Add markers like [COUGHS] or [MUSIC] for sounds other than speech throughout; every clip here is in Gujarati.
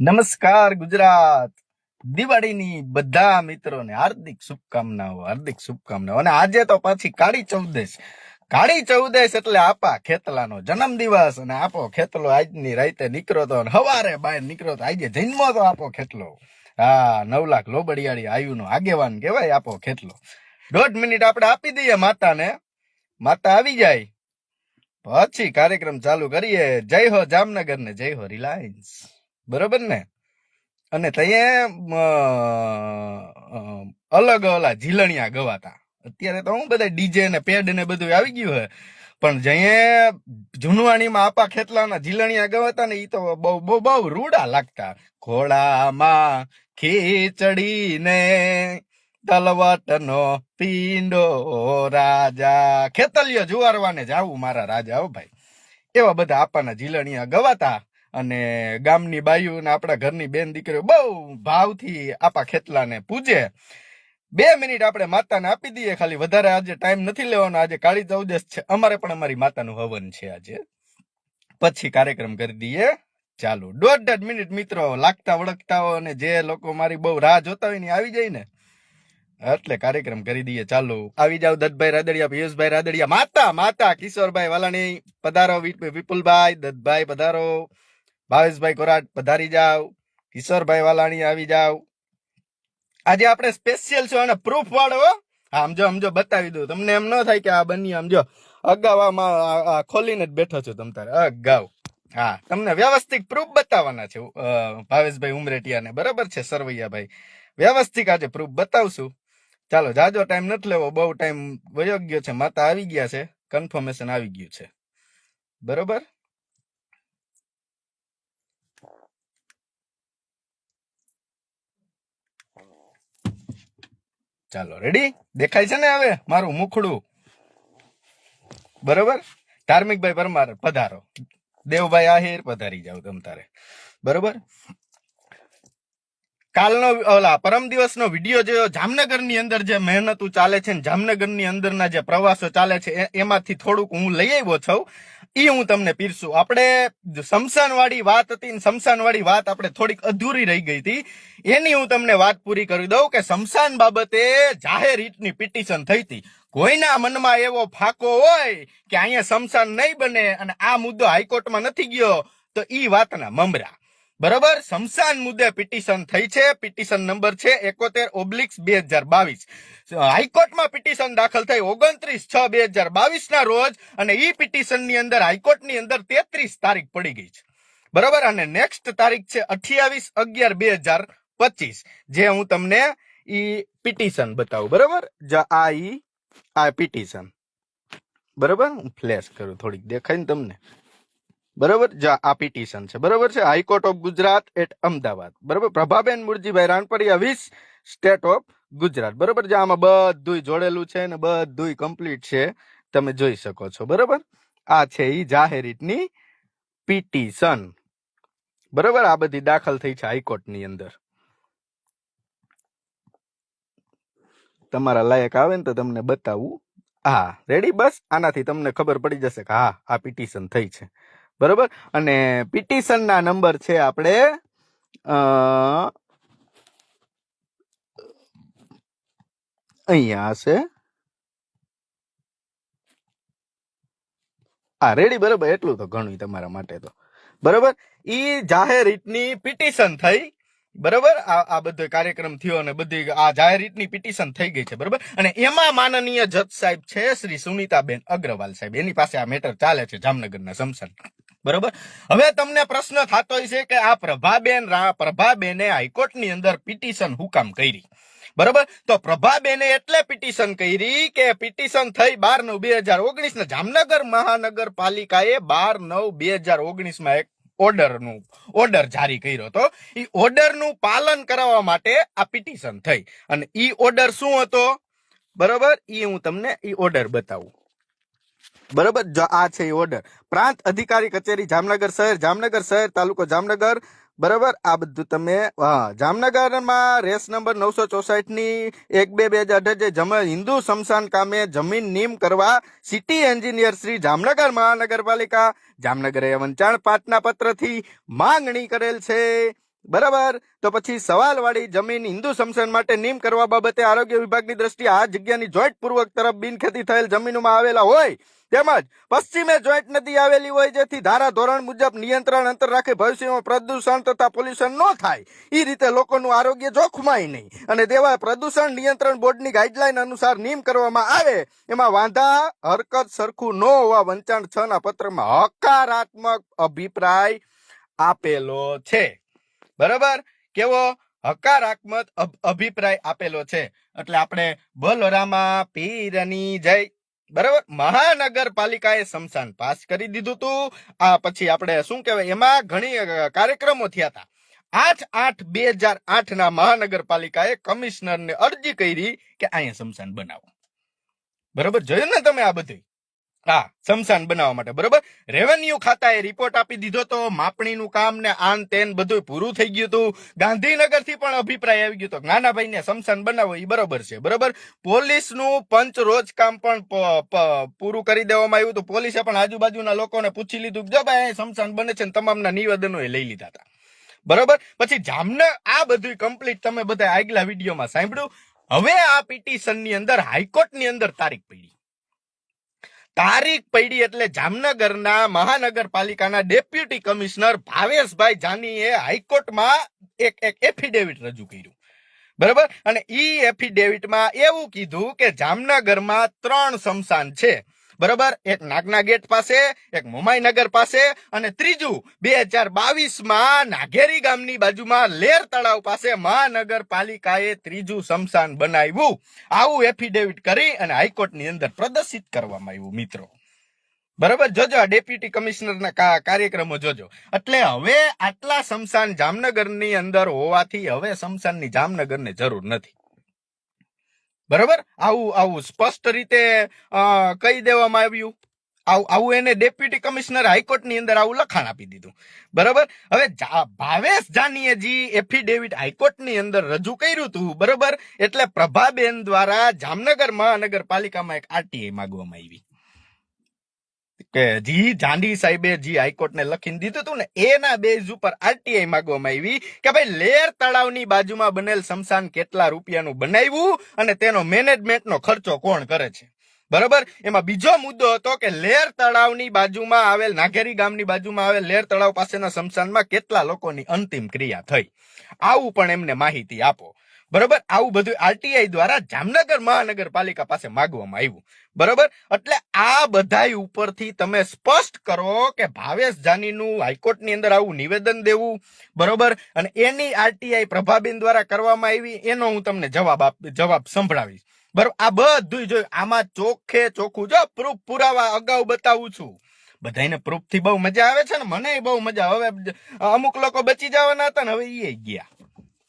નમસ્કાર ગુજરાત. દિવાળીની બધા મિત્રોને હાર્દિક શુભકામનાઓ હાર્દિક શુભકામનાઓ. અને આજે તો પાછી કાળી ચૌદશ. કાળી ચૌદશ એટલે આપા ખેતલાનો જન્મદિવસ અને આપો ખેતલો આજની રાતે નીકળ્યો તો હવારે બહાર નીકળ્યો આજે જન્મો તો આપો ખેતલો. હા, નવ લાખ લોબડિયાળી આયુનો આગેવાન કહેવાય આપો ખેતલો. દોઢ મિનિટ આપણે આપી દઈએ માતાને. માતા આવી જાય. પછી કાર્યક્રમ ચાલુ કરીએ. જય હો જામનગર ને જય હો રિલાયન્સ. બરોબર ને? અને ત્યાં અલગ અલગ ઝીલણિયા ગવાતા. અત્યારે તો હું બધા ડીજે ને પેડ ને બધું આવી ગયું હે. પણ જઈએ જૂનવાણીમાં આપા ખેતલાના ઝીલણિયા ગવાતા ને એ તો બહુ બહુ બહુ રૂડા લાગતા. ઘોડામાં ખીચડી ને તલવટનો પીંડો રાજા. ખેતલિયો જુવારવાને જાવું મારા રાજા હો ભાઈ. એવા બધા આપાના ઝીલણિયા ગવાતા. અને ગામની બાયુ ને આપણા ઘરની બેન દીકરીઓ બહુ ભાવથી આપા ખેતલાને પૂજે. બે મિનિટ આપણે માતાને આપી દઈએ, ખાલી વધારે આજે ટાઈમ નથી લેવાનો, આજે કાળી ચૌદશ છે. અમારે પણ અમારી માતાનું હવન છે આજે. પછી કાર્યક્રમ કરી દઈએ. ચાલુ. દોઢ દોઢ મિનિટ મિત્રો, લાગતા વળગતા હો અને જે લોકો મારી બહુ રાહ જોતા હોય ને આવી જાય ને. એટલે કાર્યક્રમ કરી દઈએ, ચાલુ. આવી જાવ દત્તભાઈ રાદડિયા, પિયુષભાઈ રાદડિયા. માતા માતા, કિશોરભાઈ વાલાણી, પધારો વિપ- વિપુલભાઈ, દત્તભાઈ પધારો. ભાવેશભાઈ કોરાટ પધારી જાવ કિશોરભાઈ વાલાણી આવી જાવ આજે આપણે સ્પેશિયલ છો અને પ્રૂફ વાળો. હા. સમજો બતાવી દઉં. તમને એમ ન થાય કે આ બની સમજો અગાઉ આમાં ખોલીને જ બેઠો છું તમ તારે. અગાઉ. હા, તમને વ્યવસ્થિત પ્રૂફ બતાવવાના છે. ભાવેશભાઈ ઉમરેટિયાને. બરાબર છે, સરવૈયાભાઈ? વ્યવસ્થિત આજે પ્રૂફ બતાવશું. ચાલો, જાજો ટાઈમ નથી લેવો, બહુ ટાઈમ વયો ગયો છે. માતા આવી ગયા છે. કન્ફર્મેશન આવી ગયું છે. બરોબર? ચાલો રેડી દેખાય છે ને હવે મારું મુખડું? બરોબર? ધાર્મિકભાઈ પરમાર, પધારો. દેવભાઈ આહિર, પધારી જાવ તમ તારે. બરોબર? કાલનો ઓલા પરમ દિવસનો વીડિયો જોયો, જામનગરની અંદર જે મહેનતું ચાલે છે ને, જામનગરની અંદરના જે પ્રવાસો ચાલે છે એમાંથી થોડુંક હું લઈ આવ્યો છું. ઈ હું તમને પીરસું. આપણે શમશાનવાળી વાત હતી ને વાત આપણે થોડીક અધૂરી રહી ગઈ હતી. એની હું તમને વાત પૂરી કરી દઉં કે શમશાન બાબતે જાહેર હિતની પિટિશન થઈ હતી. કોઈના મનમાં એવો ફાકો હોય કે અહીંયા શમશાન નહીં બને અને આ મુદ્દો હાઈકોર્ટમાં નથી ગયો, તો ઈ વાતના મમરા. બરોબર? શમશાન મુદ્દે પિટિશન થઈ છે. પિટિશન નંબર છે એકોતેર ઓબ્લિક્સ બે હજાર બાવીસ. હાઈકોર્ટમાં પિટિશન દાખલ થઈ ઓગણત્રીસ છ બે હજાર બાવીસ ના રોજ અને ઈ પિટિશનની અંદર, હાઈકોર્ટની અંદર તેત્રીસ તારીખ પડી ગઈ છે. બરોબર? અને નેક્સ્ટ તારીખ છે અઠ્યાવીસ અગિયાર બે હજાર પચીસ. જે હું તમને ઈ પિટિશન બતાવું. બરોબર? આ ઈ, આ પિટિશન. બરોબર? હું ફ્લેશ કરું, થોડીક દેખાય ને તમને. બરોબર? જા આ પિટિશન છે. બરોબર છે? High court of Gujarat at Ahmedabad. બરોબર? પ્રભાબેન મુરજીભાઈ રાણપડિયા વીસ સ્ટેટ ઓફ ગુજરાત. બરોબર? જે આમાં બધું જોડેલું છે ને બધું કમ્પ્લીટ છે, તમે જોઈ શકો છો. બરોબર? આ છે ઈ જાહેરીતની પિટિશન. બરોબર? આ બધી દાખલ થઈ છે હાઈકોર્ટની અંદર. તમારા લાયક આવે ને તો તમને બતાવું. હા રેડી બસ? આનાથી તમને ખબર પડી જશે કે હા, આ પિટિશન થઈ છે. બરોબર? અને પિટિશનના નંબર છે આપણે અહીંયા હશે આ રેડી બરોબર, એટલું તો ઘણું તમારા માટે તો. બરાબર? ઈ જાહેર રીતની પિટિશન થઈ, બરાબર? આ આ બધો કાર્યક્રમ થયો અને બધી આ જાહેર રીતની પિટિશન થઈ ગઈ છે, બરાબર? અને એમાં માનનીય જજ સાહેબ છે શ્રી સુનિતાબેન અગ્રવાલ સાહેબ. એની પાસે આ મેટર ચાલે છે જામનગરના સમસન બરોબર? હવે તમને પ્રશ્ન થતો છે કે આ પ્રભાબેન પ્રભાબેને હાઈકોર્ટની અંદર પિટિશન હુકામ કરી. બરોબર? તો પ્રભાબેને એટલે પિટિશન કરી કે પિટિશન થઈ બાર નવ બે હજાર ઓગણીસ ને જામનગર મહાનગરપાલિકાએ બાર નવ બે હજાર ઓગણીસમાં એક ઓર્ડરનું ઓર્ડર જારી કર્યો હતો. એ ઓર્ડરનું પાલન કરાવવા માટે આ પિટિશન થઈ. અને ઈ ઓર્ડર શું હતો? બરોબર? ઈ હું તમને ઈ ઓર્ડર બતાવું. બરોબર? આ છે એ ઓર્ડર. પ્રાંત અધિકારી કચેરી જામનગર શહેર જામનગર શહેર તાલુકો જામનગર બરાબર? આ બધું તમે, હા, જામનગરમાં રેસ નંબર નવસો ચોસઠની એક બે બે હજાર અઢાર જે જમ, હિન્દુ સમશાન કામે જમીન નીમ કરવા સિટી એન્જિનિયર શ્રી જામનગર મહાનગરપાલિકા જામનગરે વંચાણ પાંચના પત્રથી માંગણી કરેલ છે. બરાબર? તો પછી સવાલવાળી જમીન હિન્દુ સમસન માટે નિમ કરવા બાબતે આરોગ્ય વિભાગની દ્રષ્ટિએ આ જગ્યાની જોઈન્ટ પૂર્વક તરફ બિનખેતી થયેલ જમીનોમાં આવેલા હોય. તેમજ પશ્ચિમે જોઈન્ટ નદી આવેલી હોય જેથી ધારા ધોરણ મુજબ નિયંત્રણ અંતર રાખે ભવિષ્યમાં પ્રદૂષણ તથા પોલ્યુશન ન થાય. એ રીતે લોકોનું આરોગ્ય જોખમાય નહીં. અને તેવા પ્રદૂષણ નિયંત્રણ બોર્ડની ગાઈડલાઈન અનુસાર નિયમ કરવામાં આવે. એમાં વાંધા, હરકત સરખું ન હોવા વંચાણ છ ના પત્રમાં હકારાત્મક અભિપ્રાય આપેલો છે. બરાબર? કેવો હકારાત્મક અભ- અભિપ્રાય આપેલો છે. એટલે આપણે બોલો પીરની જય. બરાબર? મહાનગરપાલિકાએ સમસાન પાસ કરી દીધું હતું આ પછી આપણે શું કહેવાય? એમાં ઘણી કાર્યક્રમો થયા હતા. આઠ આઠ બે હજાર આઠ ના મહાનગરપાલિકાએ કમિશનરને અરજી કરી કે અહીંયા સમસાન બનાવો. બરાબર? જોયું ને તમે આ બધું હા, સમસાન બનાવવા માટે, બરોબર? રેવન્યુ ખાતાએ રિપોર્ટ આપી દીધો તો માપણીનું કામ ને આન તેન બધું પૂરું થઈ ગયું હતું ગાંધીનગરથી પણ અભિપ્રાય આવી ગયો તો નાનાભાઈ ને સમસાન બનાવો એ બરોબર છે, બરોબર? પોલીસનું પંચ રોજ કામ પણ પૂરું કરી દેવામાં આવ્યું હતું પોલીસે પણ આજુબાજુના લોકોને પૂછી લીધું જો ભાઈ સમસાન બને છે તમામના નિવેદનો એ લઈ લીધા હતા બરોબર? પછી જામનગર, આ બધું કમ્પ્લીટ તમે બધા આગલા વિડીયોમાં સાંભળ્યું. હવે આ પિટિશનની અંદર હાઈકોર્ટની અંદર તારીખ પડી. તારીખ પડી એટલે જામનગરના મહાનગરપાલિકાના ડેપ્યુટી કમિશનર ભાવેશભાઈ જાનીએ હાઈકોર્ટમાં એક એક એફિડેવિટ રજૂ કર્યું. બરાબર? અને ઈ એફિડેવિટમાં એવું કીધું કે જામનગરમાં ત્રણ શમશાન છે. બરાબર? એક નાગના ગેટ પાસે, એક મોમાઈનગર પાસે અને ત્રીજું બે હજાર બાવીસમાં નાગેરી ગામની બાજુમાં લેર તળાવ પાસે મહાનગરપાલિકાએ ત્રીજું શમશાન બનાવ્યું. આવું એફિડેવિટ કરી અને હાઈકોર્ટની અંદર પ્રદર્શિત કરવામાં આવ્યું, મિત્રો. બરાબર? જોજો આ ડેપ્યુટી કમિશનરના કાર્યક્રમો જોજો. એટલે હવે આટલા શમશાન જામનગરની અંદર હોવાથી હવે શમશાનની જામનગરને જરૂર નથી. બરાબર? આવું આવું સ્પષ્ટ રીતે કહી દેવામાં આવ્યું. આવું આવું એને ડેપ્યુટી કમિશનર હાઈકોર્ટની અંદર આવું લખાણ આપી દીધું. બરાબર? હવે ભાવેશ જાનીએ જી એફિડેવિટ હાઈકોર્ટની અંદર રજૂ કર્યું હતું બરાબર? એટલે પ્રભાબેન દ્વારા જામનગર મહાનગરપાલિકામાં એક આરટીઆઈ માંગવામાં આવી. કે જી જાંડી સાહેબે જી હાઈકોર્ટને લખીને દીધું હતું ને, એના બેઝ ઉપર આરટીઆઈ માંગવામાં આવી કે ભાઈ લેર તળાવની બાજુમાં બનેલ સમસાન કેટલા રૂપિયાનું બનાવ્યું અને તેનો મેનેજમેન્ટનો ખર્ચો કોણ કરે છે? બરાબર? એમાં બીજો મુદ્દો હતો કે લેર તળાવની બાજુમાં આવેલ, નાઘેરી ગામની બાજુમાં આવેલ લેર તળાવ પાસેના સમસાનમાં કેટલા લોકોની અંતિમ ક્રિયા થઈ? આવું પણ એમને માહિતી આપો. બરોબર? આવું બધું આરટીઆઈ દ્વારા જામનગર મહાનગરપાલિકા પાસે માગવામાં આવ્યું. બરોબર? એટલે આ બધાય ઉપરથી તમે સ્પષ્ટ કરો કે ભાવેશ જાનીનું હાઈકોર્ટની અંદર આવું નિવેદન દેવું, બરોબર? અને એની આરટીઆઈ પ્રભાબેન દ્વારા કરવામાં આવી, એનો હું તમને જવાબ આપ, જવાબ સંભળાવીશ. બરોબર આ બધું જોયું, આમાં ચોખ્ખે ચોખ્ખું જો પ્રૂફ પુરાવા અગાઉ બતાવું છું. બધાને પ્રૂફથી બહુ મજા આવે છે ને? મને બહુ મજા હવે અમુક લોકો બચી જવાના હતા ને હવે એ ગયા.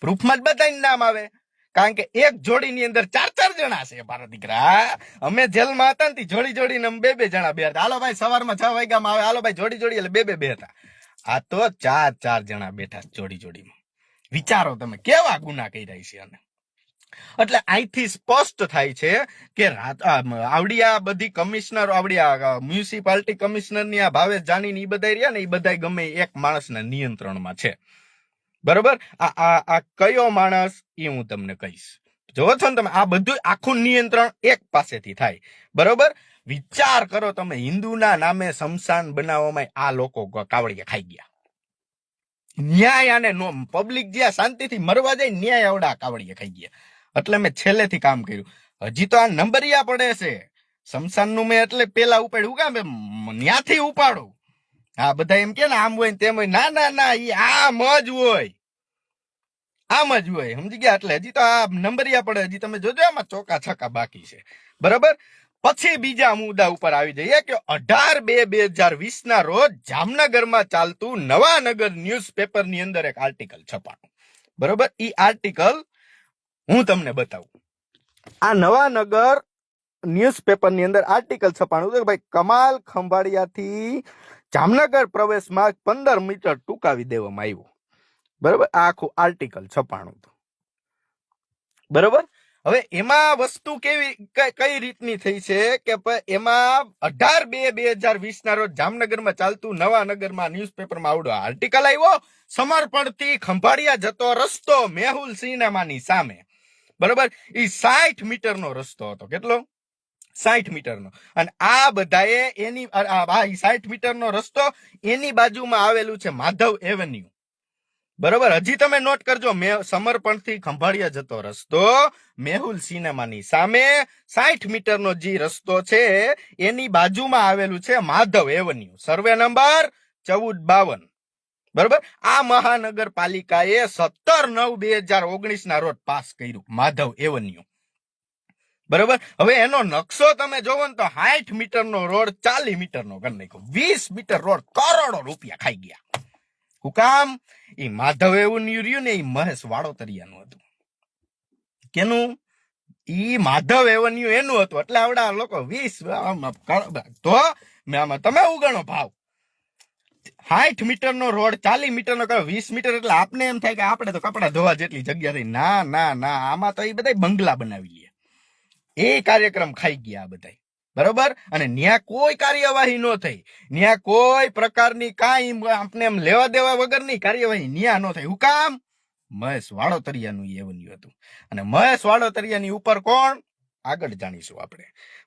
પ્રૂફમાં જ બધાને નામ આવે. કારણ કે એક જોડીની અંદર ચાર ચાર જણા છે, મારા દીકરા. અમે જેલમાં હતા ને જોડી જોડી અમે બે બે જણા બે હતા. હાલો ભાઈ, સવારમાં છ વાગ્યામાં આવે. હાલો ભાઈ, જોડી જોડી એટલે બે બે બે હતા. આ તો ચાર ચાર જણા બેઠા જોડી જોડીમાં. વિચારો તમે, કેવા ગુના કર્યા છે અને. એટલે અહીંથી સ્પષ્ટ થાય છે કે રાત- આ મ- આવડી આ બધી કમિશનર, આવડિયા મ્યુનિસિપાલિટી કમિશનરની આ ભાવેશ જાની એ બધા રહ્યા ને એ બધા ગમે એક માણસના નિયંત્રણમાં છે. બરોબર? આ આ આ કયો માણસ એ હું તમને કહીશ. જોવો છો ને તમે, આ બધું આખું નિયંત્રણ એક પાસેથી થાય. બરોબર? વિચાર કરો તમે, હિન્દુના નામે શમશાન બનાવવામાં આ લોકો કાવડિયા ખાઈ ગયા. ન્યાય અને નોમ પબ્લિક જ્યાં શાંતિથી મરવા જાય, ન્યાય આવડા કાવડિયા ખાઈ ગયા. એટલે મેં છેલ્લેથી કામ કર્યું. હજી તો આ નંબરિયા પડે છે. શમશાનનું મેં એટલે પેલા ઉપાડ્યું. કામ ન્યાથી ઉપાડું. હા, બધા એમ કે ને, આમ હોય તેમ હોય. ના ના ના એ આમ જ હોય. આમ જ હોય. સમજી ગયા? એટલે હજી તો આ નંબરિયા પડે. હજી તમે જોજો આમાં ચોકા છકા બાકી છે. બરાબર? પછી બીજા મુદ્દા ઉપર આવી જઈએ કે અઢાર બે બે હજાર વીસ ના રોજ જામનગરમાં ચાલતું નવાનગર ન્યૂઝપેપરની અંદર એક આર્ટિકલ છપાણું. બરોબર? ઈ આર્ટિકલ હું તમને બતાવું. આ નવાનગર ન્યૂઝપેપરની અંદર આર્ટિકલ છપાણું. કે ભાઈ, કમાલ ખંભાળિયાથી જામનગર પ્રવેશમાં પંદર મીટર ટૂંકાવી દેવામાં આવ્યું. બરોબર? આખું આર્ટિકલ છપાણું હતું. બરોબર? હવે એમાં વસ્તુ કેવી, કઈ રીતની થઈ છે કે એમાં અઢાર બે બે હજાર વીસ ના રોજ જામનગરમાં ચાલતું નવા નગરમાં ન્યૂઝપેપરમાં આવડો આર્ટિકલ આવ્યો. સમર્પણથી ખંભાળિયા જતો રસ્તો મેહુલ સિનેમાની સામે. બરોબર? એ સાઠ મીટરનો રસ્તો હતો. કેટલો? સાઠ મીટરનો. અને આ બધાએ એની આ સાઠ મીટરનો રસ્તો એની બાજુમાં આવેલું છે માધવ એવન્યુ. બરોબર? હજી તમે નોટ કરજો, મે, સમર્પણથી ખંભાળિયા જતો રસ્તો મેહુલ સિનેમાની સામે સાઠ મીટરનો જે રસ્તો છે એની બાજુમાં આવેલું છે માધવ એવન્યુ. સર્વે નંબર ચૌદ બાવન. બરોબર? આ મહાનગરપાલિકાએ સત્તર નવ બે હજાર ઓગણીસ ના રોજ પાસ કર્યું માધવ એવન્યુ. બરોબર? હવે એનો નકશો તમે જોવો ને તો સાઠ મીટર નો રોડ, ચાલીસ મીટર નો કરી નાખ્યો. વીસ મીટર રોડ, કરોડો રૂપિયા ખાઈ ગયા. હું કામ? એ માધવ એવન્યુ રહ્યું ને એ મહેશ વાડોતરિયાનું હતું. કેનું? ઈ માધવ એવન્યુ એનું હતું. એટલે આવડા લોકો વીસ તો મેં આમાં તમે ઉગણો ભાવ. સાઠ મીટર નો રોડ, ચાલીસ મીટર નો કરો, વીસ મીટર, એટલે આપને એમ થાય કે આપણે તો કપડા ધોવા જેટલી જગ્યા થઈ. ના ના ના, આમાં તો એ બધા બંગલા બનાવી લે એ કાર્યક્રમ ખાઈ ગયા બધા બરોબર? અને ન્યા કોઈ કાર્યવાહી ન થઈ. ન્યા કોઈ પ્રકારની કાંઈ આપણે એમ લેવા દેવા વગરની કાર્યવાહી ન્યા ન થઈ. હું કામ? મહેશ વાળોતરિયાનું એ બન્યું હતું. અને મહેશ વાળોતરિયાની ઉપર કોણ? આગળ જાણીશું આપણે.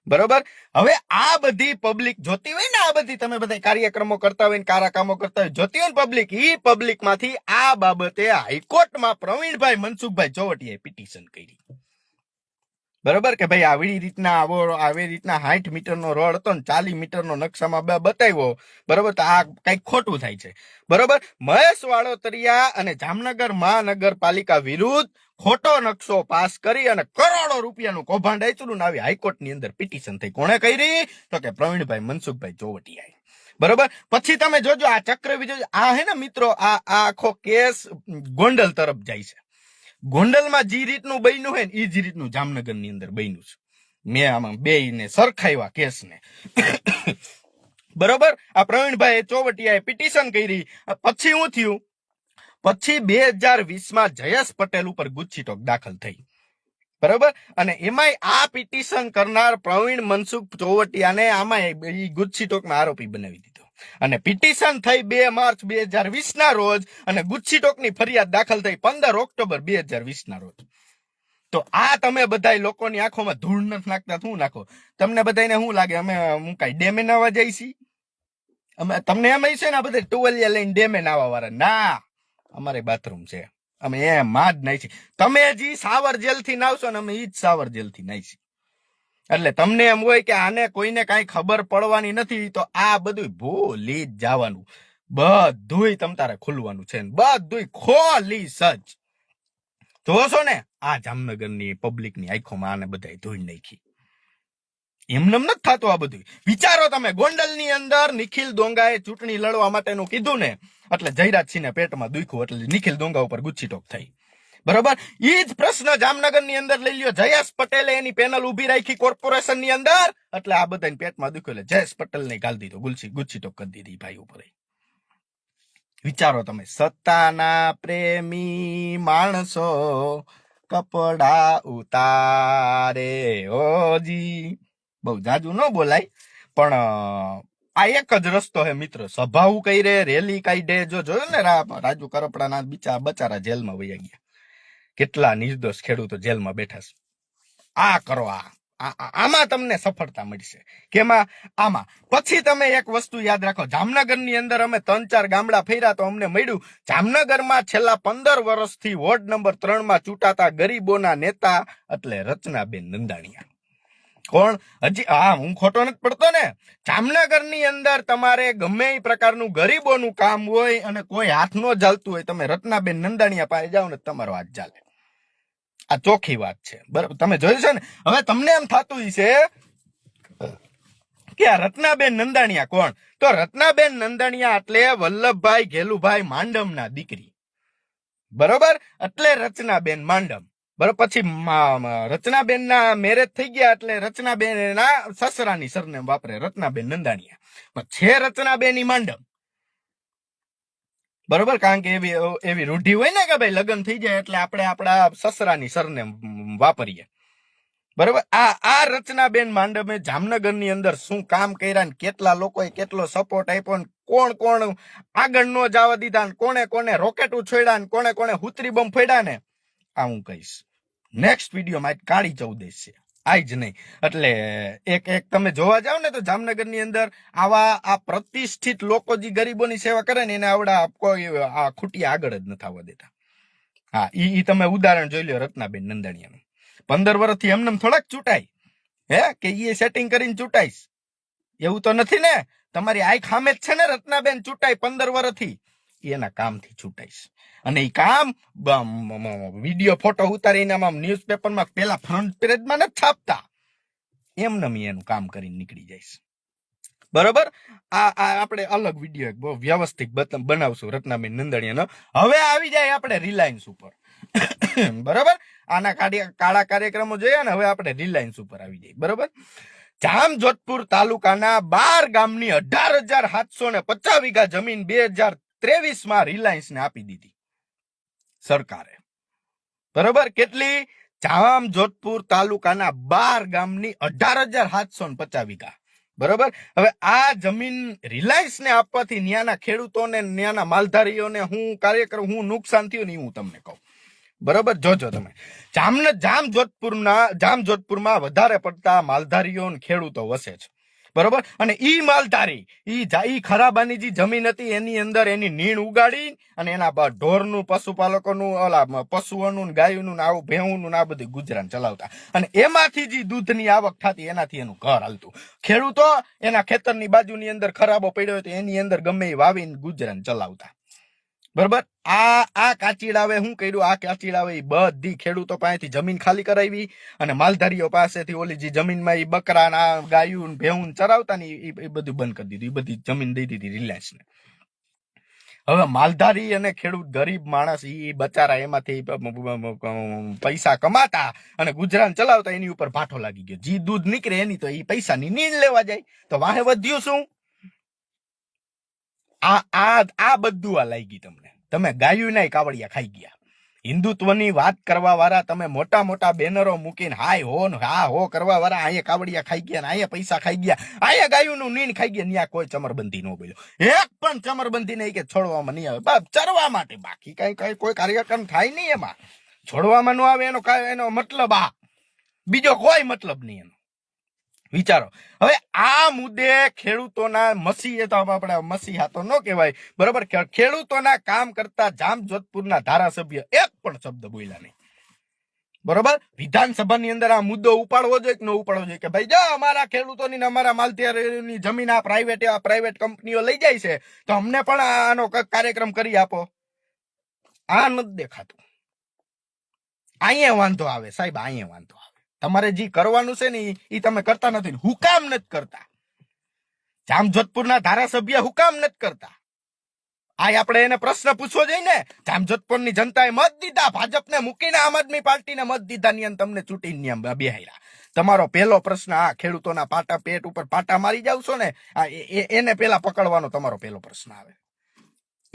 બરોબર? હવે આ બધી પબ્લિક જોતી હોય ને આ બધી તમે બધા કાર્યક્રમો કરતા હોય ને કારા કામો કરતા હોય, જોતી હોય ને પબ્લિક, ઈ પબ્લિકમાંથી આ બાબતે હાઈકોર્ટમાં પ્રવીણભાઈ મનસુખભાઈ ચોવટીએ પિટિશન કરી. બરોબર કે ભાઈ આવી રીતના આવો, આવી રીતના સાઠ મીટરનો રોડ હતો ને ચાલીસ મીટરનો નકશામાં બતાવ્યો, બરોબર? તો આ કંઈક ખોટું થાય છે. બરોબર? મહેશ વાળોતરિયા અને જામનગર મહાનગરપાલિકા વિરુદ્ધ ખોટો નકશો પાસ કરી અને કરોડો રૂપિયાનું કૌભાંડ આચરું ને આવી હાઈકોર્ટની અંદર પિટિશન થઈ. કોણે કરી? તો કે પ્રવીણભાઈ મનસુખભાઈ ચોવટિયાએ બરોબર? પછી તમે જોજો આ ચક્ર જોજો. આ હે ને મિત્રો આ આ આખો કેસ ગોંડલ તરફ જાય છે. ગોંડલમાં જે રીતનું બન્યું હોય ને એ જ રીતનું જામનગરની અંદર બન્યું છે. મેં આમાં બે ને સરખાવ્યા કેસને. બરોબર? આ પ્રવીણભાઈ ચોવટિયાએ પિટિશન કરી. પછી હું થયું? પછી બે હજાર વીસમાં જયેશ પટેલ ઉપર ગુચ્છીટોક દાખલ થઈ. બરોબર? અને એમાંય આ પિટિશન કરનાર પ્રવીણ મનસુખ ચોવટિયાને આમાં એ ગુચ્છીટોકમાં આરોપી બનાવી દીધો. અને પિટિશન થઈ બે માર્ચ બે હજાર વીસ ના રોજ અને ગુચ્છીટોકની ફરિયાદ દાખલ થઈ પંદર ઓક્ટોબર બે હજાર વીસ ના રોજ. તો આ તમે બધા લોકોની આંખોમાં ધૂળ નથી નાખતા, શું નાખો? તમને બધાને શું લાગે? અમે, હું કઈ ડેમે નાવા જઈ છી? અમે, તમને એમ છે ને બધા ટુવેલિયા લઈને ડેમે નાવા વાળા ના, અમારે બાથરૂમ છે. અમે એમાં જ નાઈ છીએ તમે જી સાવર જેલથી નાવશો ને અમે ઈ જ સાવર જેલથી નાઈ છીએ એટલે તમને એમ હોય કે આને કોઈને કાંઈ ખબર પડવાની નથી, તો આ બધું ભૂલી જ જવાનું. બધુંય તમ તારે ખુલવાનું છે ને, બધુંય ખોલી સજ જોશો ને, આ જામનગરની પબ્લિકની આંખોમાં આને બધાય ધોઈ નાખી. એમનેમ નથી થતું આ બધું વિચારો તમે, ગોંડલની અંદર નિખિલ દોંગાએ ચૂંટણી લડવા માટેનું કીધું ને, એટલે જયરાજસિંહને પેટમાં દુખ્યું, એટલે નિખિલ દોંગા ઉપર ગુચ્છી ટોક થઈ. બરોબર? ઈ જ પ્રશ્ન જામનગરની અંદર લઈ લ્યો. જયેશ પટેલે એની પેનલ ઊભી રાખી કોર્પોરેશનની અંદર. એટલે આ બધાને પેટમાં દુખ્યું એટલે જયેશ પટેલ ને ગાલ દીધો ગુલસી ગુચ્છીટોક કરી દીધી ભાઈ ઉપર. વિચારો તમે. સત્તાના પ્રેમી માણસો કપડા ઉતારે. ઓજી બહુ જાજુ ન બોલાય. પણ અ, આ એક જ રસ્તો હે મિત્ર. સભાઓ કઈ રે રેલી કાઢે જો જોયો ને રા- રાજુ કરપડાના બિચા બચારા જેલમાં વયા ગયા. કેટલા નિર્દોષ ખેડૂતો જેલમાં બેઠા છે? આ કરો, આ આમાં તમને સફળતા મળશે. કેમાં? આમાં. પછી તમે એક વસ્તુ યાદ રાખો, જામનગરની અંદર અમે ત્રણ ચાર ગામડા ફેર્યા તો અમને મળ્યું, જામનગરમાં છેલ્લા પંદર વર્ષથી વોર્ડ નંબર ત્રણમાં ચૂંટાતા ગરીબોના નેતા એટલે રચનાબેન નંદાણીયા. કોણ? હજી હા હું ખોટો નથી પડતો ને. જામનગરની અંદર તમારે ગમે એ પ્રકારનું ગરીબોનું કામ હોય અને કોઈ હાથ ન ચાલતું હોય, તમે રત્નાબેન નંદાણીયા પાસે જાઓ ને તમારો હાથ ચાલે આ ચોખ્ખી વાત છે. બરાબર? તમે જોયું છે ને? હવે તમને એમ થતું છે કે આ રત્નાબેન નંદાણીયા કોણ? તો રત્નાબેન નંદાણીયા એટલે વલ્લભભાઈ ઘેલુભાઈ માંડમના દીકરી. બરોબર? એટલે રચનાબેન માંડમ. બરોબર પછી રચનાબેન ના મેરેજ થઈ ગયા એટલે રચનાબેન એના સસરાની સરનેમ વાપરે, રચનાબેન નંદાણીયા. છે રચનાબેનની માંડમ બરોબર? કારણ કે એવી એવી રૂઢી હોય ને કે ભાઈ લગ્ન થઈ જાય એટલે આપણે આપણા સસરાની સરનેમ વાપરીએ. બરોબર? આ આ રચનાબેન માંડમે જામનગરની અંદર શું કામ કર્યા ને કેટલા લોકોએ કેટલો સપોર્ટ આપ્યો ને કોણ કોણ આગળ નો જવા દીધા ને કોણે કોને રોકેટ ઉછોડ્યા ને કોણે કોણે હુતરી બમ ફોડ્યા ને આ હું કહીશ નેક્સ્ટ વિડીયોમાં કાળી ચૌદશ છે. આઈ જ નહીં. એટલે એક એક તમે જોવા જાવ ને તો જામનગરની અંદર આવા આ પ્રતિષ્ઠિત લોકો જે ગરીબોની સેવા કરે ને એને આવડા કોઈ આ ખૂટી આગળ જ નથી આવવા દેતા. હા, ઈ તમે ઉદાહરણ જોઈ લો રત્નાબેન નંદાણીયાનું પંદર વર્ષથી એમને થોડાક ચૂંટાય. હે, કે એ સેટિંગ કરીને ચૂંટાઈશ. એવું તો નથી ને? તમારી આઈ ખામે જ છે ને રત્નાબેન ચૂંટાય પંદર વર્ષથી. એના કામથી છૂટાઈશ. અને એ કામ વીડિયો, ફોટો ઉતારીને આમ ન્યૂઝપેપરમાં પેલા ફ્રન્ટ પેજમાં નથી છાપતા. એમને મેં એનું કામ કરીને નીકળી જઈશ. બરોબર? આ આ આપણે અલગ વીડિયો એક બહુ વ્યવસ્થિત બનાવશું રત્નાબેન નંદણીયાનો. હવે આવી જાય આપણે રિલાયન્સ ઉપર. [COUGHS] બરોબર? આના કાળા કાર્યક્રમો જોઈએ ને હવે આપણે રિલાયન્સ ઉપર આવી જાય બરોબર? જામ જોધપુર તાલુકાના બાર ગામની અઢાર હજાર સાતસો ને પચાસ વીઘા જમીન, બે હજાર ત્રેવીસમાં રિલાયન્સ ને આપી દીધી સરકારે. બરોબર? કેટલી? જામ જોધપુર તાલુકાના બાર ગામની અઢાર હજાર સાતસો ને પચાસ વીઘા. બરોબર? હવે આ જમીન રિલાયન્સ ને આપવાથી ન્યાના ખેડૂતોને, ન્યાના માલધારીઓને હું કાર્યક્રમ હું નુકસાન થયું ને હું તમને કહું. બરોબર? જોજો તમે. જામન જામ જોધપુરના, જામ જોધપુરમાં વધારે પડતા માલધારીઓ ખેડૂતો વસે છે. બરોબર? અને ઈ માલધારી, ઈ ઈ ખરાબાની જે જમીન હતી એની અંદર એની નીણ ઉગાડી અને એના ઢોરનું, પશુપાલકોનું, ઓલા પશુઓનું, ગાયોનું આવું ભેહુંનું આ બધું ગુજરાન ચલાવતા. અને એમાંથી જે દૂધની આવક થતી એનાથી એનું ઘર હાલતું. ખેડૂતો એના ખેતરની બાજુની અંદર ખરાબો પડ્યો તો એની અંદર ગમે એ વાવીને ગુજરાન ચલાવતા. બરોબર? આ આ કાચીડાવે શું કર્યું? આ કાચીડાવે બધી ખેડૂતો પાસેથી જમીન ખાલી કરાવી અને માલધારીઓ પાસેથી ઓલી જે જમીનમાં એ બકરા ના ગાયું ને ભેહું ચરાવતા ને ઈ બધું બંધ કરી દીધું. એ બધી જમીન દઈ દીધી રિલાયન્સ ને. હવે માલધારી અને ખેડૂત ગરીબ માણસ એ બચારા એમાંથી પૈસા કમાતા અને ગુજરાન ચલાવતા એની ઉપર ભાઠો લાગી ગયો. જી દૂધ નીકળે એની તો ઈ પૈસાની નીંદ લેવા જાય. તો વાહે વધ્યું શું? આ આ આ બધું આ લાગી તમને. તમે ગાયું નાય કાવડિયા ખાઈ ગયા. હિન્દુત્વની વાત કરવા વાળા તમે મોટા મોટા બેનરો મૂકીને હાય હો હા હો કરવા વાળા અહીંયા કાવડિયા ખાઈ ગયા અહીંયા પૈસા ખાઈ ગયા. અહીંયા ગાયુંનું નીણ ખાઈ ગયા ત્યાં કોઈ ચમરબંધી નો બોલ્યો. એક પણ ચમરબંધી નહીં કે છોડવામાં નહીં આવે. બાપ, ચરવા માટે બાકી કઈ કઈ કોઈ કાર્યક્રમ થાય નહીં એમાં. છોડવામાં ન આવે એનો એનો મતલબ આ. બીજો કોઈ મતલબ નહીં એનો. વિચારો. હવે આ મુદ્દે ખેડૂતોના મસીહ તો આપણે મસીહા તો ન કહેવાય. બરોબર? ખેડૂતોના કામ કરતા જામ જોધપુરના ધારાસભ્ય એક પણ શબ્દ બોલ્યા નહીં. બરોબર? વિધાનસભાની અંદર આ મુદ્દો ઉપાડવો જોઈએ કે ન ઉપાડવો જોઈએ? કે ભાઈ, જો અમારા ખેડૂતોની અમારા માલધારીઓની જમીન આ પ્રાઇવેટ આ પ્રાઇવેટ કંપનીઓ લઈ જાય છે, તો અમને પણ આનો કાર્યક્રમ કરી આપો. આ નથી દેખાતું. અહીંયા વાંધો આવે. સાહેબ, અહીંયા વાંધો તમારે જે કરવાનું છે ને એ તમે કરતા નથી હુકામ નથી કરતા. જામજોધપુરના ધારાસભ્ય હુકામ નથી કરતા. આ આપણે એને પ્રશ્ન પૂછવો જોઈએ ને, જામજોધપુરની જનતાએ મત દીધા, ભાજપને મૂકીને આમ આદમી પાર્ટીને મત દીધા ની તમને ચૂંટી નિયમ બેહાર્યા તમારો પહેલો પ્રશ્ન આ, ખેડૂતોના પાટા પેટ ઉપર પાટા મારી જાવ છો ને એને પેલા પકડવાનો તમારો પહેલો પ્રશ્ન આવે.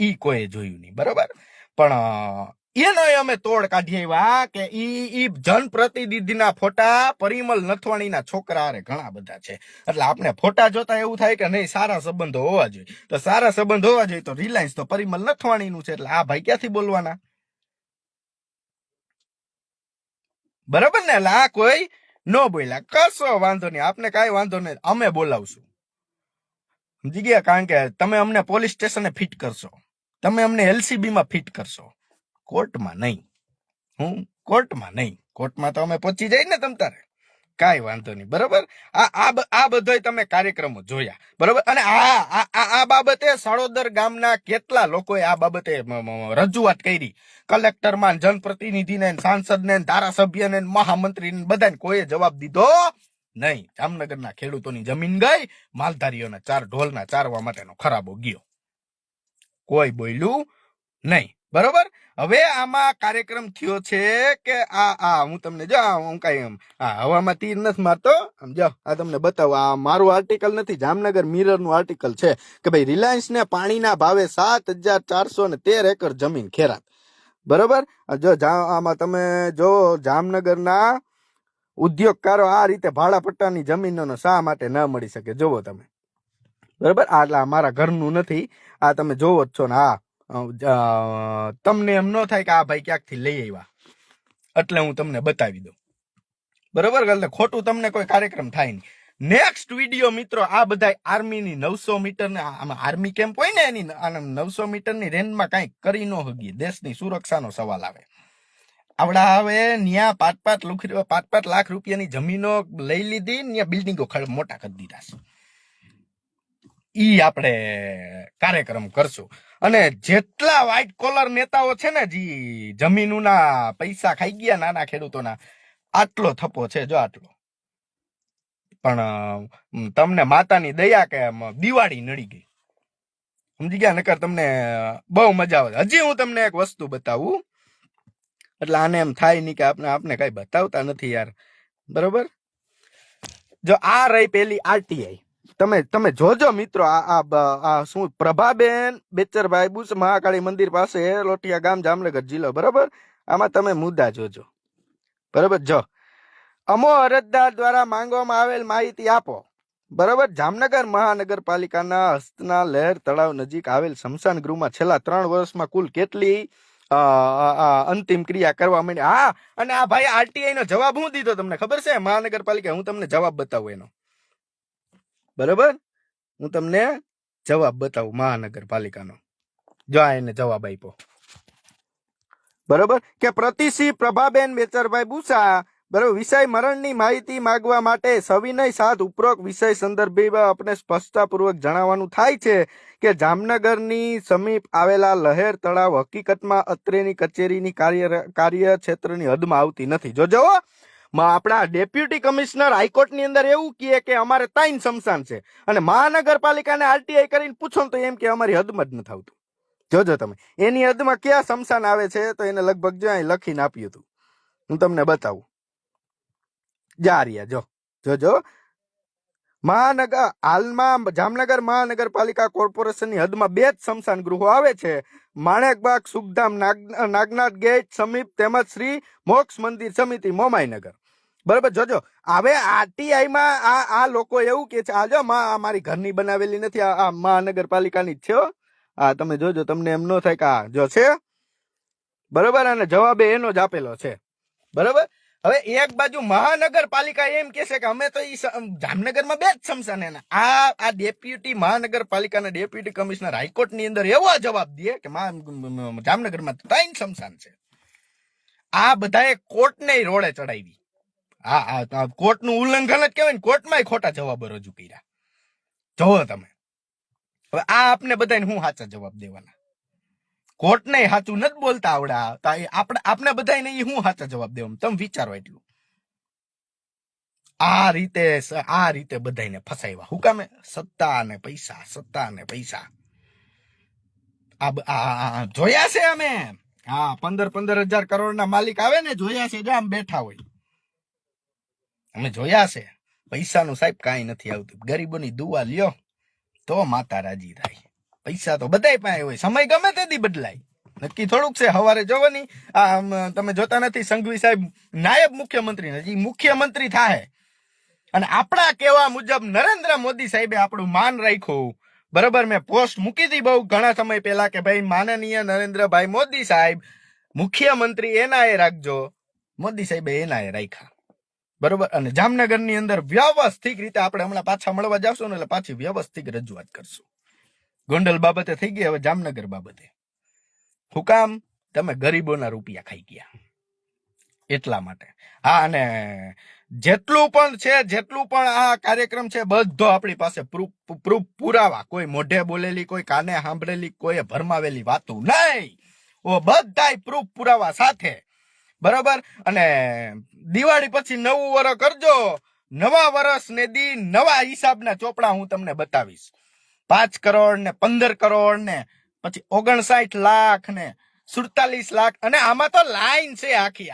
ઈ કોઈ જોયું નહીં, બરોબર? પણ એનો અમે તોડ કાઢી આવ્યા કે ઈ ઈ જનપ્રતિનિધિના ફોટા પરિમલ નથવાણીના છોકરા હારે ઘણા બધા છે. એટલે આપણે ફોટા જોતા એવું થાય કે નહીં, સારા સંબંધો હોવા જોઈએ. તો સારા સંબંધ હોવા જોઈએ તો રિલાયન્સ તો પરિમલ નથવાણીનું છે, એટલે આ ભાઈ ક્યાંથી બોલવાના? બરાબર ને? એટલે આ કોઈ નો બોલ્યા કશો વાંધો નહીં. આપને કાંઈ વાંધો નહીં. અમે બોલાવશું. સમજી ગયા? કારણ કે તમે અમને પોલીસ સ્ટેશને ફિટ કરશો. તમે અમને એલસીબીમાં ફિટ કરશો. કોર્ટમાં નહીં. હું કોર્ટમાં નહીં. કોર્ટમાં તો અમે પહોંચી જઈએ ને તમ તારે. કાંઈ વાંધો નહીં. બરોબર? આ આ આ બધોય તમે કાર્યક્રમો જોયા. બરોબર? અને આ આ, આ- બાબતે સળોદર ગામના કેટલા લોકોએ આ બાબતે રજૂઆત કરી? કલેક્ટરમાં જનપ્રતિનિધિને, સાંસદને, ધારાસભ્યને, મહામંત્રીને બધાને કોઈએ જવાબ દીધો નહીં. જામનગરના ખેડૂતોની જમીન ગઈ, માલધારીઓના ચાર ઢોલના ચારવા માટેનો ખરાબો ગયો. કોઈ બોલ્યું નહીં. બરોબર? હવે આમાં કાર્યક્રમ થયો છે કે આ આ હું તમને જો હું કઈ એમ આ હવામાં તીર નથી મારતો. આમ જો આ તમને બતાવું. આ મારું આર્ટિકલ નથી જામનગર મિરરનું આર્ટિકલ છે કે ભાઈ રિલાયન્સ ને પાણીના ભાવે સાત હજાર ચારસો ને તેર એકર જમીન ખેરાત. બરોબર? જો આમાં તમે જો જામનગરના ઉદ્યોગકારો આ રીતે ભાડા પટ્ટાની જમીનોનો શા માટે ન મળી શકે? જોવો તમે. બરાબર? આ એટલે મારા ઘરનું નથી. આ તમે જોવો જ છો ને અ, તમને એમ ન થાય કે આ ભાઈ ક્યાંકથી લઈ આવ્યા. એટલે હું તમને બતાવી દઉં. બરોબર એટલે ખોટું તમને કોઈ કાર્યક્રમ થાય નહીં. નેક્સ્ટ વીડિયો મિત્રો, આ બધા આર્મીની નવસો મીટર ને આમાં આર્મી કેમ્પ હોય ને એની નવસો મીટરની રેન્જમાં કાંઈ કરી ન હગીએ દેશની સુરક્ષાનો સવાલ આવે. આવડા હવે ન્યા પાંચ પાંચ પાંચ પાંચ લાખ રૂપિયાની જમીનો લઈ લીધી, ન્યા બિલ્ડિંગો મોટા કરી દીધા છે. ઈ આપણે કાર્યક્રમ કરશું. અને જેટલા વ્હાઇટ કોલર નેતાઓ છે ને, જી, જમીનોના પૈસા ખાઈ ગયા નાના ખેડૂતોના, આટલો થપ્પો છે, જો આટલો. પણ તમને માતાની દયા કે દિવાળી નડી ગઈ. સમજી ગયા? નકર તમને બહુ મજા આવે. હજી હું તમને એક વસ્તુ બતાવું. એટલે આને એમ થાય નહીં કે આપણે આપને કઈ બતાવતા નથી યાર. બરોબર? જો આ રહી પેલી આરટીઆઈ તમે તમે જોજો મિત્રો, આ આ શું, પ્રભાબેન, બેચરભાઈ બુસ, મહાકાળી મંદિર પાસે, લોટિયા ગામ, જામનગર જિલ્લો, બરોબર? આમાં તમે મુદ્દા જોજો. બરોબર? જો. અમો અરજદાર દ્વારા માંગવામાં આવેલ માહિતી આપો. બરોબર? જામનગર મહાનગરપાલિકાના હસ્તના લહેર તળાવ નજીક આવેલ સ્મશાન ગૃહમાં છેલ્લા ત્રણ વર્ષમાં કુલ કેટલી અંતિમ ક્રિયા કરવા માંડી? હા, અને આ ભાઈ આરટીઆઈ નો જવાબ હું દીધો તમને, ખબર છે? મહાનગરપાલિકા હું તમને જવાબ બતાવું એનો. બરોબર? હું તમને જવાબ બતાવું મહાનગરપાલિકાનો. જો આ એને જવાબ આપ્યો. બરોબર? કે પ્રતિસિંહ પ્રભાબેન બેચરભાઈ બુસા બરોબર? વિષય મરણની માહિતી માંગવા માટે સવિનય સાથ ઉપરોક્ત વિષય સંદર્ભે આપણે સ્પષ્ટતાપૂર્વક જણાવવાનું થાય છે કે જામનગરની સમીપ આવેલા લહેર તળાવ હકીકતમાં અત્રેની કચેરીની કાર્ય કાર્યક્ષેત્રની હદમાં આવતી નથી. જોજો હો. આપણા ડેપ્યુટી કમિશનર હાઈકોર્ટની અંદર એવું કહે કે અમારે તાઈન સમસાન છે. અને મહાનગરપાલિકાને આરટીઆઈ કરીને પૂછો તો એમ કે અમારી હદમાં જ નથી આવતું જોજો તમે. એની હદમાં ક્યાં સમસાન આવે છે તો એને લગભગ જો અહીં લખીને આપ્યું હતું. હું તમને બતાવું. જા રહ્યા જો. જોજો. મહાનગર, હાલમાં જામનગર મહાનગરપાલિકા કોર્પોરેશનની હદમાં બે જ સ્મશાન ગૃહો આવે છે. માણેકબાગ સુખધામ નાગ- નાગનાથ ગેટ સમીપ તેમજ શ્રી મોક્ષ મંદિર સમિતિ, મોમાઈનગર. બરાબર? જોજો, હવે આરટીઆઈમાં આ આ લોકો એવું કે છે, આ જો મારી ઘરની બનાવેલી નથી, આ મહાનગરપાલિકાની જ છે. આ તમે જોજો, તમને એમ ન થાય કે આ જો છે. બરાબર? અને જવાબ એનો જ આપેલો છે. બરોબર? હવે એક બાજુ મહાનગરપાલિકા એમ કે છે કે અમે તો ઈ જામનગરમાં બે જ સમસાન એના. આ આ ડેપ્યુટી, મહાનગરપાલિકાના ડેપ્યુટી કમિશનર હાઈકોર્ટની અંદર એવો જવાબ દે કે જામનગરમાં ત્રણ સમસાન છે. આ બધાએ કોર્ટને રોડે ચડાવી. હા હા કોર્ટનું ઉલ્લંઘન જ કહેવાય ને કોર્ટમાં ખોટા જવાબો રજૂ કર્યા. જોવો તમે. હવે આ આપને બધાને હું સાચા જવાબ દેવાના. કોર્ટને સાચું નથી બોલતા આવડા. આપણે આપણે બધાને એ હું સાચા જવાબ દેવું તમે વિચારો એટલું. આ રીતે આ રીતે બધાને ફસાવ્યા હું કામે? સત્તા અને પૈસા, સત્તા અને પૈસા. આ જોયા છે અમે? હા, પંદર પંદર હજાર કરોડના માલિક આવે ને, જોયા છે જો આમ બેઠા હોય. અમે જોયા છે. પૈસાનું સાહેબ કાંઈ નથી આવતું. ગરીબોની દુવા લ્યો, તો માતા રાજી થાય. પૈસા તો બધાય પાસે હોય. સમય ગમે તેથી બદલાય. નક્કી થોડુંક છે સવારે જોવાની. આ તમે જોતા નથી, સંઘવી સાહેબ નાયબ મુખ્યમંત્રી નથી મુખ્યમંત્રી થાય અને આપણા કેવા મુજબ નરેન્દ્ર મોદી સાહેબે આપણું માન રાખ્યું. બરોબર, મેં પોસ્ટ મૂકી હતી બહુ ઘણા સમય પહેલા કે ભાઈ, માનનીય નરેન્દ્રભાઈ મોદી સાહેબ, મુખ્યમંત્રી એના એ રાખજો. મોદી સાહેબે એના એ રાખ્યા. બરોબર? અને જામનગરની અંદર વ્યવસ્થિત રીતે આપણે હમણાં પાછા મળવા જાવશું ને, એટલે પાછી વ્યવસ્થિત રજૂઆત કરશું. ગોંડલ બાબતે થઈ ગઈ, હવે જામનગર બાબતે. હુકામ તમે ગરીબોના રૂપિયા ખાઈ ગયા. એટલા માટે. હા, અને જેટલું પણ છે, જેટલું પણ આ કાર્યક્રમ છે, બધો આપણી પાસે પ્રૂફ પ્રૂફ પુરાવા. કોઈ મોઢે બોલેલી, કોઈ કાને સાંભળેલી, કોઈ ભરમાવેલી વાતો નહીં. ઓ બધાય પ્રૂફ પુરાવા સાથે. બરાબર? અને દિવાળી પછી નવું વરસ કરજો. નવા વર્ષ ને દી નવા હિસાબના ચોપડા હું તમને બતાવીશ. પાંચ કરોડ ને પંદર કરોડ ને, પછી ઓગણસાઠ લાખ ને, સુડતાલીસ લાખ, અને આમાં તો લાઈન છે આખી.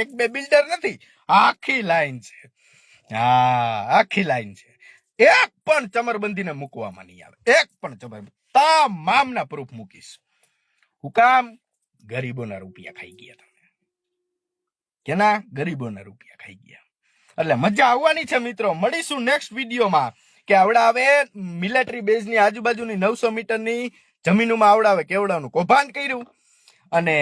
એક બે બિલ્ડર નથી, આખી લાઈન છે. હા, આખી લાઈન છે. એક પણ ચમરબંધીને મૂકવામાં નહીં આવે. એક પણ ચમર, તમામના પ્રૂફ મૂકીશ. હું કામ? ગરીબોના રૂપિયા ખાઈ ગયા તમે. કેના? ગરીબોના રૂપિયા ખાઈ ગયા. એટલે મજા આવવાની છે મિત્રો. મળીશું નેક્સ્ટ વિડીયોમાં કે આવડા હવે મિલિટરી બેઝની આજુબાજુની નવસો મીટરની જમીનોમાં આવડાવે કેવડાનું? કૌભાંડ કર્યું. અને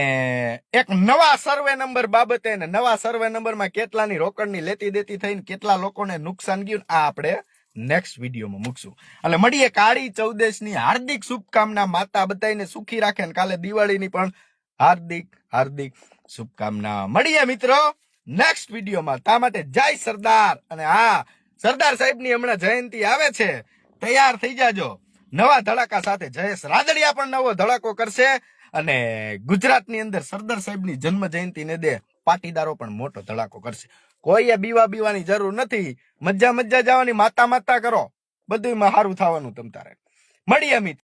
એક નવા સર્વે નંબર બાબતે નવા સર્વે નંબરમાં કેટલાની રોકડની લેતી દેતી થઈને કેટલા લોકોને નુકસાન ગયું, આ આપણે નેક્સ્ટ વિડીયોમાં મૂકશું. એટલે મળીએ કાળી ચૌદેશની હાર્દિક શુભકામના, માતા બધાને સુખી રાખે ને કાલે દિવાળીની પણ હાર્દિક હાર્દિક શુભકામના. મળીએ મિત્રો નેક્સ્ટ વિડીયોમાં તા માટે જય સરદાર. અને હા સરદાર સાહેબની હમણાં જયંતિ આવે છે, તૈયાર થઈ જાજો. નવા ધડાકા સાથે જયેશ રાદડિયા પણ નવો ધડાકો કરશે અને ગુજરાતની અંદર સરદાર સાહેબની જન્મ જયંતિ ને દે પાટીદારો પણ મોટો ધડાકો કરશે. કોઈએ બીવા બીવાની જરૂર નથી મજા મજા જવાની, માતા માતા કરો. બધું સારું થવાનું તમ તારે. મળીએ મિત્ર